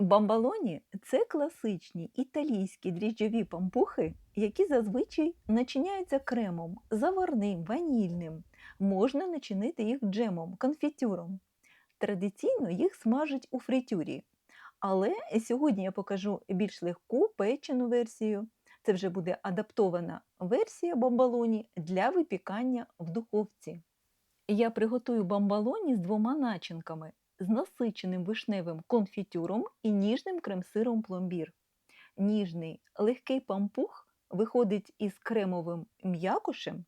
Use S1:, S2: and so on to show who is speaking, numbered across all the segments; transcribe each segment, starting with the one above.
S1: Бамбалоні це класичні італійські дріжджові пампухи, які зазвичай начиняються кремом, заварним, ванільним. Можна начинити їх джемом, конфітюром. Традиційно їх смажать у фритюрі. Але сьогодні я покажу більш легку печену версію. Це вже буде адаптована версія бамбалоні для випікання в духовці. Я приготую бамбалоні з двома начинками з насиченим вишневим конфітюром і ніжним крем-сиром пломбір. Ніжний легкий пампух виходить із кремовим м'якушем.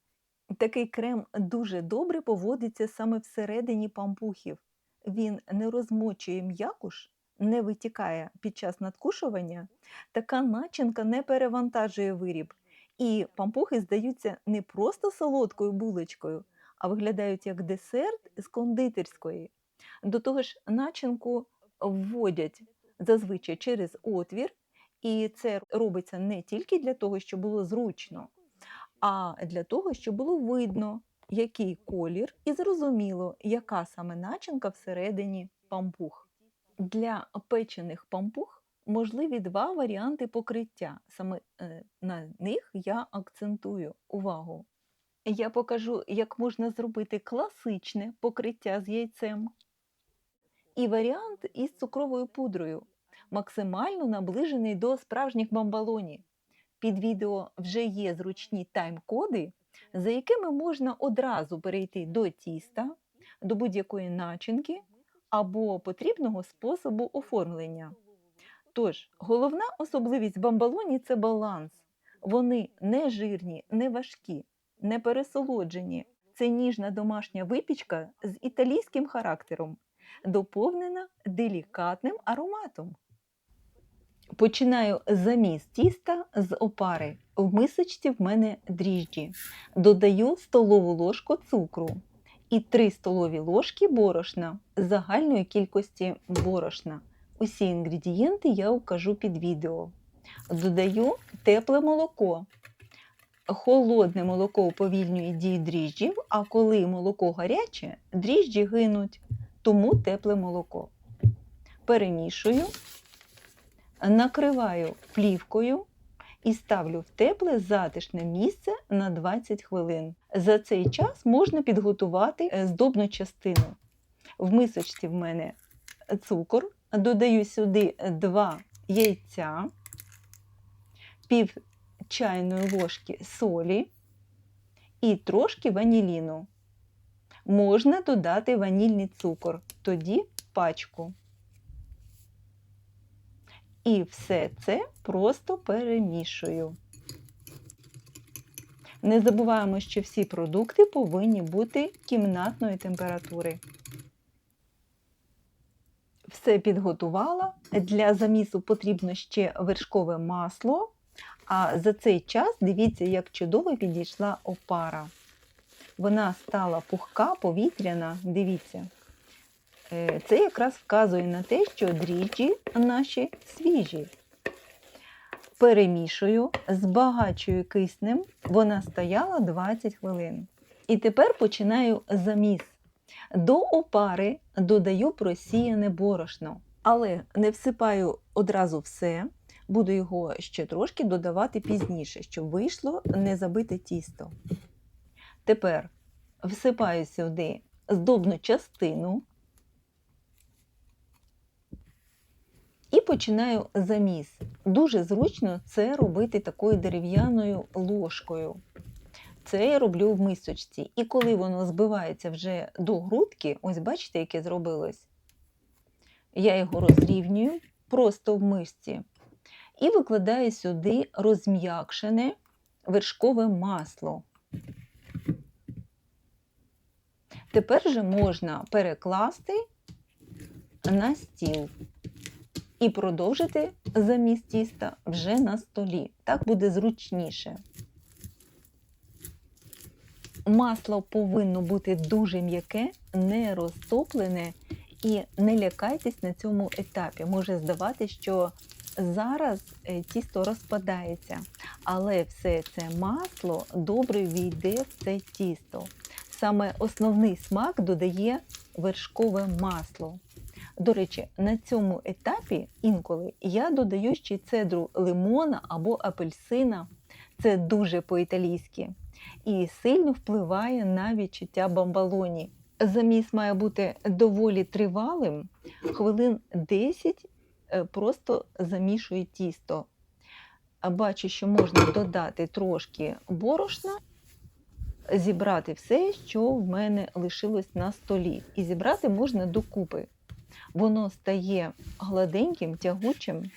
S1: Такий крем дуже добре поводиться саме всередині пампухів. Він не розмочує м'якуш, не витікає під час надкушування. Така начинка не перевантажує виріб. І пампухи здаються не просто солодкою булочкою, а виглядають як десерт з кондитерської. До того ж, начинку вводять зазвичай через отвір, і це робиться не тільки для того, щоб було зручно, а для того, щоб було видно, який колір, і зрозуміло, яка саме начинка всередині пампух. Для печених пампух можливі два варіанти покриття. Саме е, на них я акцентую увагу. Я покажу, як можна зробити класичне покриття з яйцем і варіант із цукровою пудрою, максимально наближений до справжніх бамбалоні. Під відео вже є зручні тайм-коди, за якими можна одразу перейти до тіста, до будь-якої начинки або потрібного способу оформлення. Тож, головна особливість бамбалоні це баланс. Вони не жирні, не важкі, не пересолоджені. Це ніжна домашня випічка з італійським характером, доповнена делікатним ароматом. Починаю заміс тіста з опари. В мисочці в мене дріжджі. Додаю столову ложку цукру і 3 столові ложки борошна загальної кількості борошна. Усі інгредієнти я укажу під відео. Додаю тепле молоко. Холодне молоко уповільнює дію дріжджів, а коли молоко гаряче, дріжджі гинуть, тому тепле молоко. Перемішую, накриваю плівкою і ставлю в тепле затишне місце на 20 хвилин. За цей час можна підготувати е, здобну частину. В мисочці в мене цукор, додаю сюди 2 яйця, пів чайної ложки солі і трошки ваніліну. Можна додати ванільний цукор, тоді пачку. І все це просто перемішую. Не забуваємо, що всі продукти повинні бути кімнатної температури. Все підготувала. Для замісу потрібно ще вершкове масло. А за цей час дивіться, як чудово підійшла опара. Вона стала пухка, повітряна, дивіться. Е, Це якраз вказує на те, що дріжджі наші свіжі. Перемішую, збагачую киснем, вона стояла 20 хвилин. І тепер починаю заміс. До опари додаю просіяне борошно, але не всипаю одразу все, буду його ще трошки додавати пізніше, щоб вийшло не забите тісто. Тепер всипаю сюди здобну частину і починаю заміс. Дуже зручно це робити такою дерев'яною ложкою. Це я роблю в мисочці. І коли воно збивається вже до грудки, ось бачите, яке зробилось. Я його розрівнюю просто в мисці і викладаю сюди розм'якшене вершкове масло. Тепер же можна перекласти на стіл і продовжити заміс тіста вже на столі. Так буде зручніше. Масло повинно бути дуже м'яке, не розтоплене і не лякайтесь на цьому етапі. Може здавати, що зараз е, тісто розпадається, але все це масло добре війде в це тісто. Саме основний смак додає вершкове масло. До речі, на цьому етапі інколи я додаю ще цедру лимона або апельсина. Це дуже по-італійськи і сильно впливає на відчуття бамбалоні. Заміс має бути доволі тривалим, хвилин 10 е, просто замішую тісто. Бачу, що можна додати трошки борошна, зібрати все, що в мене лишилось на столі. І зібрати можна докупи. Воно стає гладеньким, тягучим,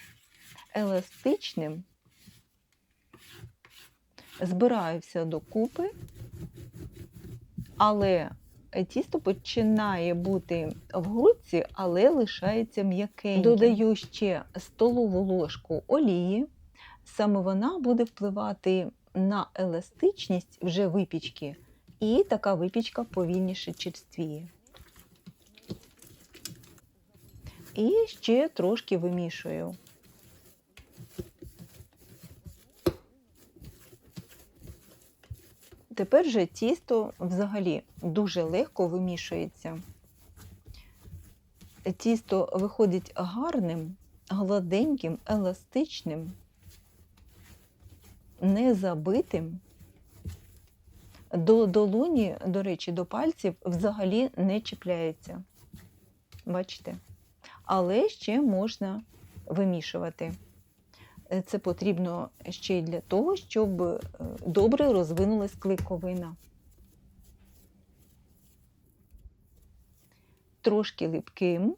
S1: еластичним. Збираю все докупи, але тісто починає бути в грудці, але лишається м'якеньким. Додаю ще столову ложку олії. Саме вона буде впливати на еластичність вже випічки, і така випічка повільніше черствіє. І ще трошки вимішую. Тепер же тісто взагалі дуже легко вимішується. Тісто виходить гарним, гладеньким, еластичним, не забитим. До долоні, до речі, до пальців взагалі не чіпляється. Бачите? Але ще можна вимішувати. Е, Це потрібно ще й для того, щоб е, добре розвинулась клейковина. Трошки липким.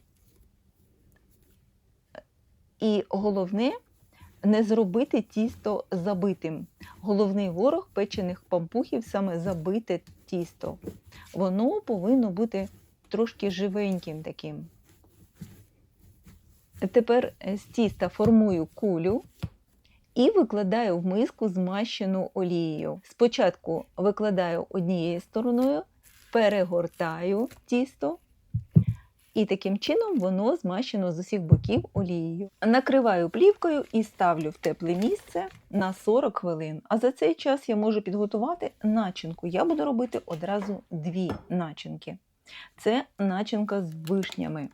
S1: І головне не зробити тісто забитим. Головний ворог печених пампухів саме забите тісто. Воно повинно бути трошки живеньким таким. Тепер з тіста формую кулю і викладаю в миску змащену олією. Спочатку викладаю однією стороною, перегортаю тісто, і таким чином воно змащено з усіх боків олією. Накриваю плівкою і ставлю в тепле місце на 40 хвилин. А за цей час я можу підготувати начинку. Я буду робити одразу дві начинки. Це начинка з вишнями.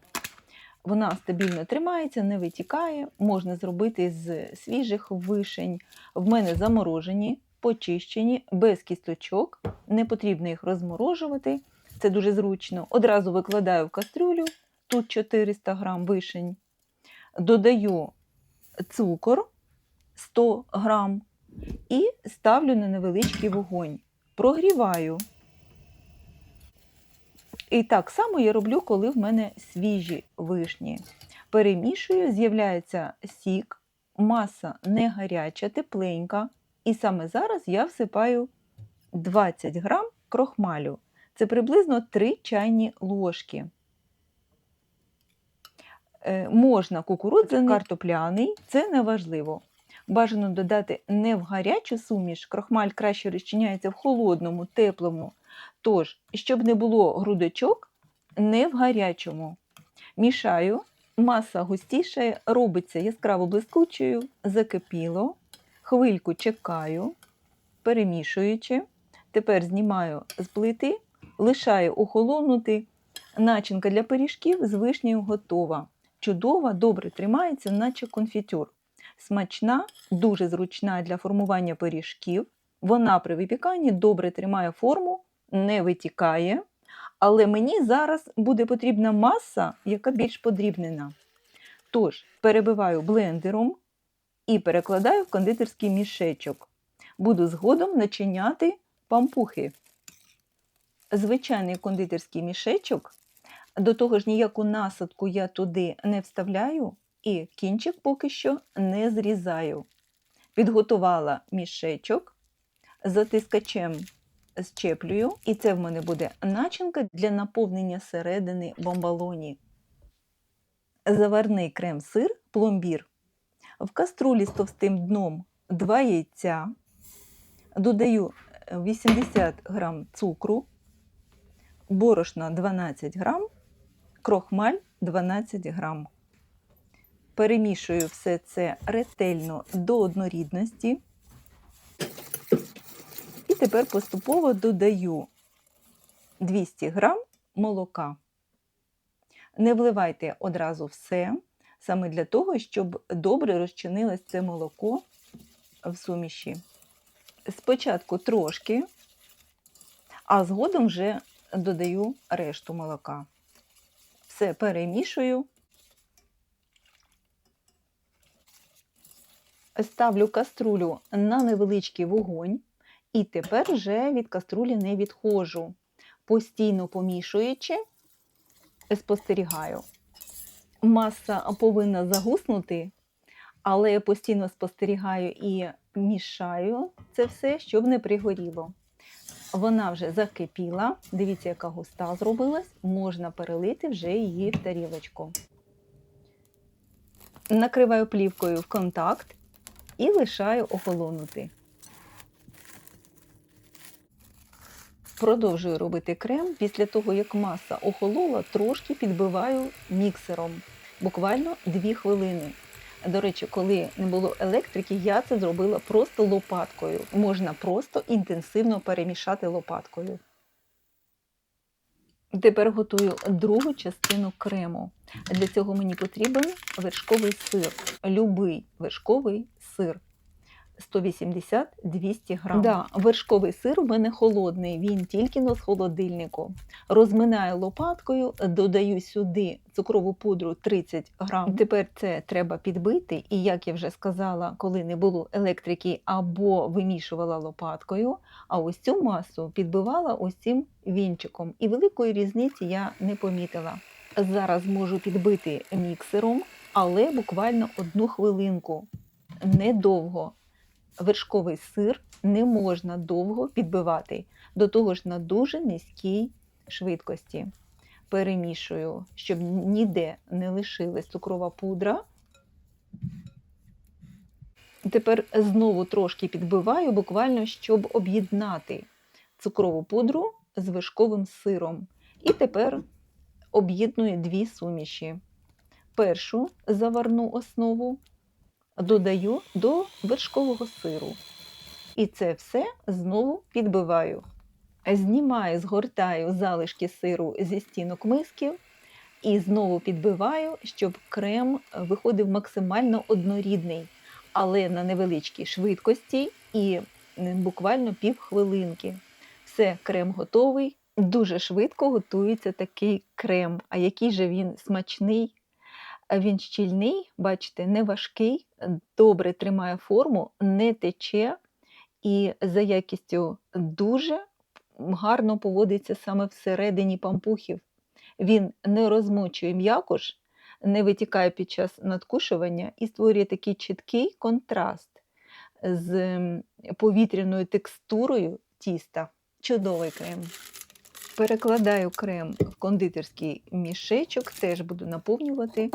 S1: Вона стабільно тримається, не витікає. Можна зробити з свіжих вишень. В мене заморожені, почищені, без кісточок. Не потрібно їх розморожувати. Це дуже зручно. Одразу викладаю в кастрюлю, тут 400 грам вишень. Додаю цукор 100 грам і ставлю на невеличкий вогонь. Прогріваю. І так само я роблю, коли в мене свіжі вишні. Перемішую, з'являється сік, маса не гаряча, тепленька. І саме зараз я всипаю 20 грам крохмалю. Це приблизно 3 чайні ложки. Е, можна кукурудзяний, картопляний, це не важливо. Бажано додати не в гарячу суміш, крохмаль краще розчиняється в холодному, теплому. Тож, щоб не було грудочок, не в гарячому. Мішаю, маса густішає, робиться яскраво блискучою, закипіло, хвильку чекаю, перемішуючи. Тепер знімаю з плити, лишаю охолонути. Начинка для пиріжків з вишнею готова. Чудова, добре тримається, наче конфітюр. Смачна, дуже зручна для формування пиріжків. Вона при випіканні добре тримає форму, не витікає. Але мені зараз буде потрібна маса, яка більш подрібнена. Тож, перебиваю блендером і перекладаю в кондитерський мішечок. Буду згодом начиняти пампухи. Звичайний кондитерський мішечок, до того ж ніяку насадку я туди не вставляю, і кінчик поки що не зрізаю. Підготувала мішечок, затискачем зчеплюю, і це в мене буде начинка для наповнення середини бомбалоні. Заварний крем-сир, пломбір. В каструлі з товстим дном 2 яйця, додаю 80 г цукру, борошна 12 г, крохмаль 12 г. Перемішую все це ретельно до однорідності. І тепер поступово додаю 200 г молока. Не вливайте одразу все, саме для того, щоб добре розчинилось це молоко в суміші. Спочатку трошки, а згодом вже додаю решту молока. Все перемішую. Ставлю каструлю на невеличкий вогонь, і тепер вже від каструлі не відходжу. Постійно помішуючи, спостерігаю. Маса повинна загуснути, але я постійно спостерігаю і мішаю це все, щоб не пригоріло. Вона вже закипіла. Дивіться, яка густа зробилась. Можна перелити вже її в тарілочку. Накриваю плівкою в контакт і лишаю охолонути. Продовжую робити крем. Після того, як маса охолола, трошки підбиваю міксером. Буквально 2 хвилини. До речі, коли не було електрики, я це зробила просто лопаткою. Можна просто інтенсивно перемішати лопаткою. Тепер готую другу частину крему. Для цього мені потрібен вершковий сир. Любий вершковий сир. 180-200 грам. Да, вершковий сир у мене холодний, він тільки но з холодильнику. Розминаю лопаткою, додаю сюди цукрову пудру 30 грам. Тепер це треба підбити, і як я вже сказала, коли не було електрики або вимішувала лопаткою, а ось цю масу підбивала ось цим вінчиком. І великої різниці я не помітила. Зараз можу підбити міксером, але буквально одну хвилинку. Недовго вершковий сир не можна довго підбивати, до того ж на дуже низькій швидкості. Перемішую, щоб ніде не лишилась цукрова пудра. Тепер знову трошки підбиваю, буквально, щоб об'єднати цукрову пудру з вершковим сиром. І тепер об'єдную дві суміші. Першу заварну основу додаю до вершкового сиру. І це все знову підбиваю. Знімаю, згортаю залишки сиру зі стінок мисків і знову підбиваю, щоб крем виходив максимально однорідний, але на невеличкій швидкості і буквально півхвилинки. Все, крем готовий. Дуже швидко готується такий крем. А який же він смачний, він щільний, бачите, не важкий, добре тримає форму, не тече і за якістю дуже гарно поводиться саме всередині пампухів. Він не розмочує м'якош, не витікає під час надкушування і створює такий чіткий контраст з повітряною текстурою тіста. Чудовий крем. Перекладаю крем в кондитерський мішечок, теж буду наповнювати.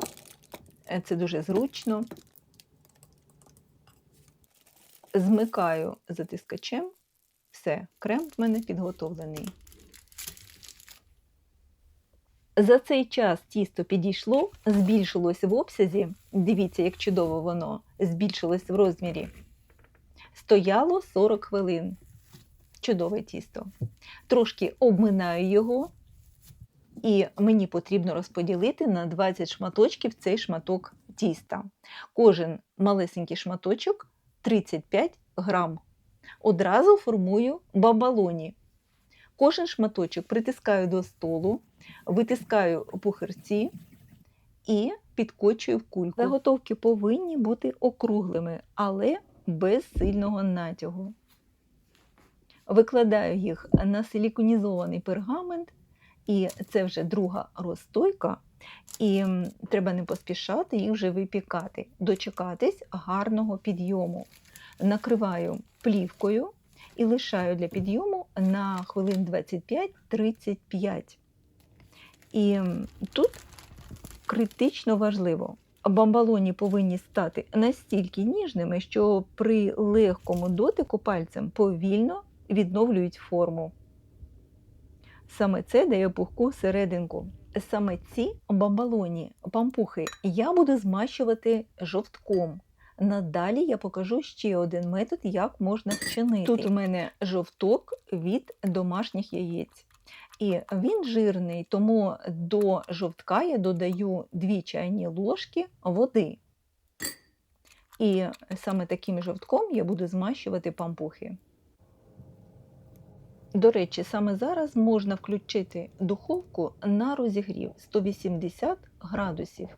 S1: Це дуже зручно. Змикаю затискачем. Все, крем в мене підготовлений. За цей час тісто підійшло, збільшилось в обсязі. Дивіться, як чудово воно збільшилось в розмірі. Стояло 40 хвилин. Чудове тісто. Трошки обминаю його, і мені потрібно розподілити на 20 шматочків цей шматок тіста. Кожен малесенький шматочок 35 грам. Одразу формую бабалоні. Кожен шматочок притискаю до столу, витискаю пухирці і підкочую в кульку. Заготовки повинні бути округлими, але без сильного натягу. Викладаю їх на силіконізований пергамент, і це вже друга розстойка. І треба не поспішати їх вже випікати, дочекатись гарного підйому. Накриваю плівкою і лишаю для підйому на хвилин 25-35. І тут критично важливо. Бамбалоні повинні стати настільки ніжними, що при легкому дотику пальцем повільно відновлюють форму. Саме це дає пухку серединку. Саме ці бамбалоні, пампухи я буду змащувати жовтком. Надалі я покажу ще один метод, як можна вчинити. Тут у мене жовток від домашніх яєць. І він жирний, тому до жовтка я додаю 2 чайні ложки води. І саме таким жовтком я буду змащувати пампухи. До речі, саме зараз можна включити духовку на розігрів 180 градусів.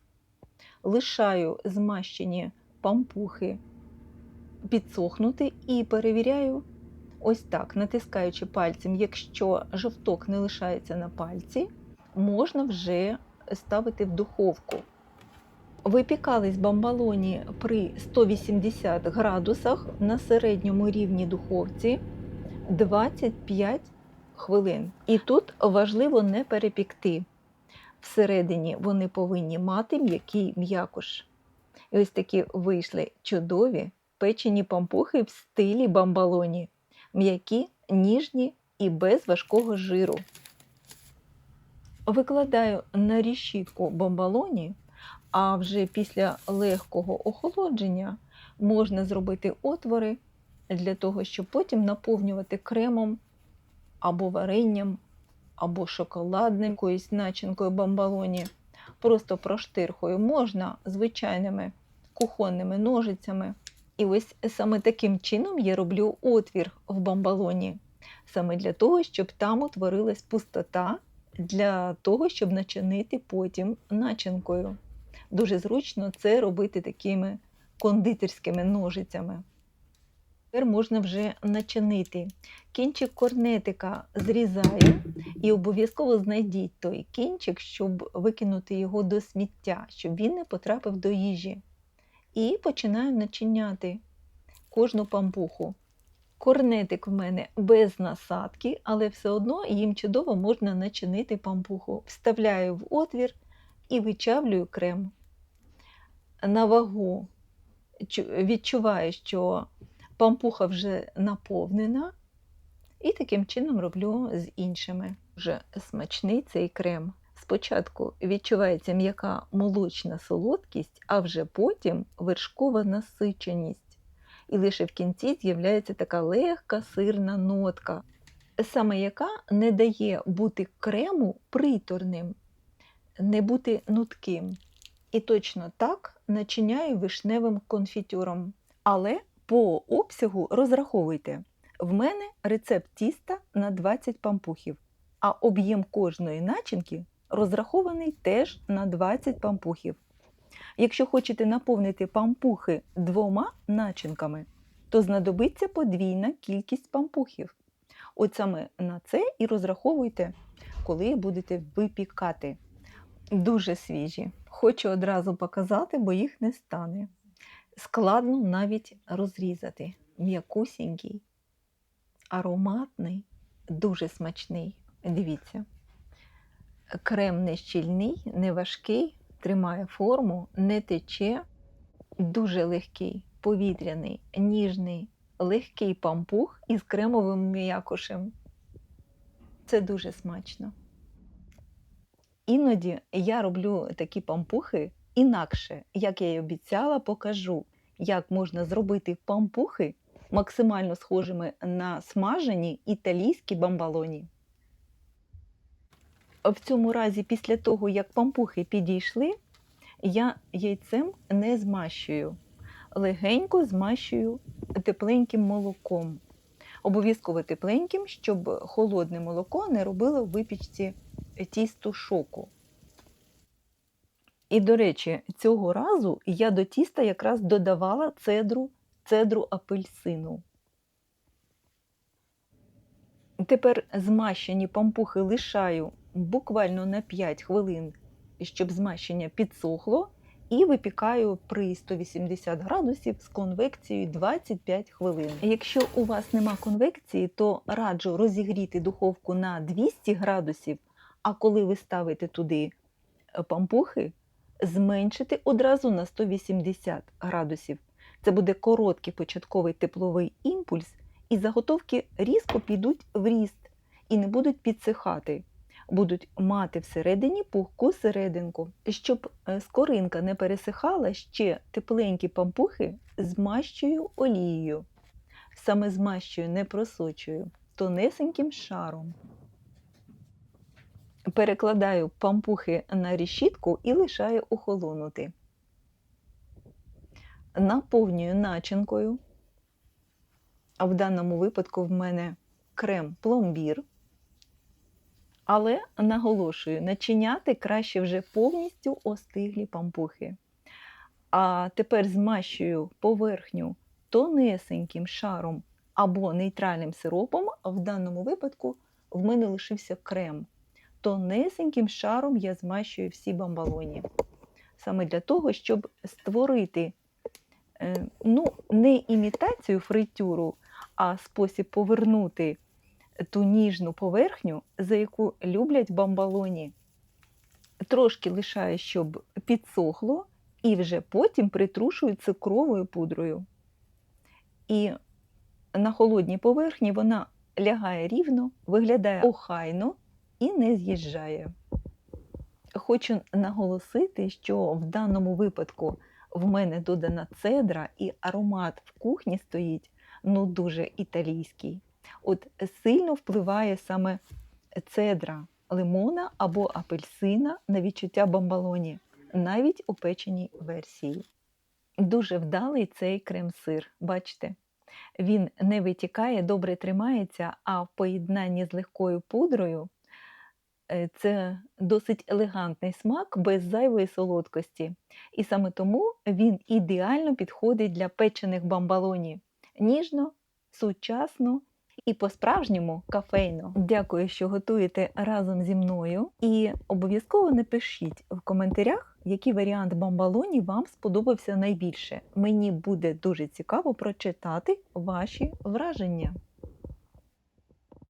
S1: Лишаю змащені пампухи підсохнути і перевіряю ось так, натискаючи пальцем, якщо жовток не лишається на пальці, можна вже ставити в духовку. Випікались бамбалоні при 180 градусах на середньому рівні духовці 25 хвилин. І тут важливо не перепікти. Всередині вони повинні мати м'який м'якош. І ось такі вийшли чудові печені пампухи в стилі бамбалоні. М'які, ніжні і без важкого жиру. Викладаю на рішітку бомбалоні, а вже після легкого охолодження можна зробити отвори для того, щоб потім наповнювати кремом або варенням, або шоколадним якоюсь начинкою бомбалоні. Просто проштирхою можна звичайними кухонними ножицями. І ось саме таким чином я роблю отвір в бомбалоні. Саме для того, щоб там утворилась пустота, для того, щоб начинити потім начинкою. Дуже зручно це робити такими кондитерськими ножицями. Тепер можна вже начинити. Кінчик корнетика зрізаю і обов'язково знайдіть той кінчик, щоб викинути його до сміття, щоб він не потрапив до їжі. І починаю начиняти кожну пампуху. Корнетик в мене без насадки, але все одно їм чудово можна начинити пампуху. Вставляю в отвір і вичавлюю крем. На вагу відчуваю, що пампуха вже наповнена, і таким чином роблю з іншими. Вже смачний цей крем. Спочатку відчувається м'яка молочна солодкість, а вже потім вершкова насиченість. І лише в кінці з'являється така легка сирна нотка, саме яка не дає бути крему приторним, не бути нутким. І точно так начиняю вишневим конфітюром. Але по обсягу розраховуйте. В мене рецепт тіста на 20 пампухів, а об'єм кожної начинки розрахований теж на 20 пампухів. Якщо хочете наповнити пампухи двома начинками, то знадобиться подвійна кількість пампухів. От саме на це і розраховуйте, коли будете випікати. Дуже свіжі. Хочу одразу показати, бо їх не стане. Складно навіть розрізати. М'якусінький, ароматний, дуже смачний. Дивіться. Крем не щільний, не важкий, тримає форму, не тече, дуже легкий, повітряний, ніжний, легкий пампух із кремовим м'якошем. Це дуже смачно. Іноді я роблю такі пампухи інакше, як я й обіцяла, покажу, як можна зробити пампухи максимально схожими на смажені італійські бамбалоні. В цьому разі, після того, як пампухи підійшли, я яйцем не змащую. Легенько змащую тепленьким молоком. Обов'язково тепленьким, щоб холодне молоко не робило в випічці тісту шоку. І, до речі, цього разу я до тіста якраз додавала цедру, цедру апельсину. Тепер змащені пампухи лишаю буквально на 5 хвилин, щоб змащення підсохло, і випікаю при 180 градусів з конвекцією 25 хвилин. Якщо у вас нема конвекції, то раджу розігріти духовку на 200 градусів, а коли ви ставите туди пампухи, зменшити одразу на 180 градусів. Це буде короткий початковий тепловий імпульс, і заготовки різко підуть в ріст і не будуть підсихати будуть мати всередині пухку серединку. Щоб е, скоринка не пересихала, ще тепленькі пампухи змащую олією. Саме змащую, не просочую, тонесеньким шаром. Перекладаю пампухи на решітку і лишаю охолонути. Наповнюю начинкою. А в даному випадку в мене крем пломбір. Але наголошую, начиняти краще вже повністю остиглі пампухи. А тепер змащую поверхню тонесеньким шаром або нейтральним сиропом. В даному випадку в мене лишився крем. Тонесеньким шаром я змащую всі бамбалоні. Саме для того, щоб створити е, ну, не імітацію фритюру, а спосіб повернути ту ніжну поверхню, за яку люблять бамбалоні. Трошки лишаю, щоб підсохло, і вже потім притрушую цукровою пудрою. І на холодній поверхні вона лягає рівно, виглядає охайно і не з'їжджає. Хочу наголосити, що в даному випадку в мене додана цедра і аромат в кухні стоїть ну дуже італійський. От сильно впливає саме цедра лимона або апельсина на відчуття бамбалоні, навіть у печеній версії. Дуже вдалий цей крем-сир, бачите? Він не витікає, добре тримається, а в поєднанні з легкою пудрою е, це досить елегантний смак без зайвої солодкості. І саме тому він ідеально підходить для печених бамбалоні. Ніжно, сучасно і по-справжньому кафейно. Дякую, що готуєте разом зі мною. І обов'язково напишіть в коментарях, який варіант бамбалоні вам сподобався найбільше. Мені буде дуже цікаво прочитати ваші враження.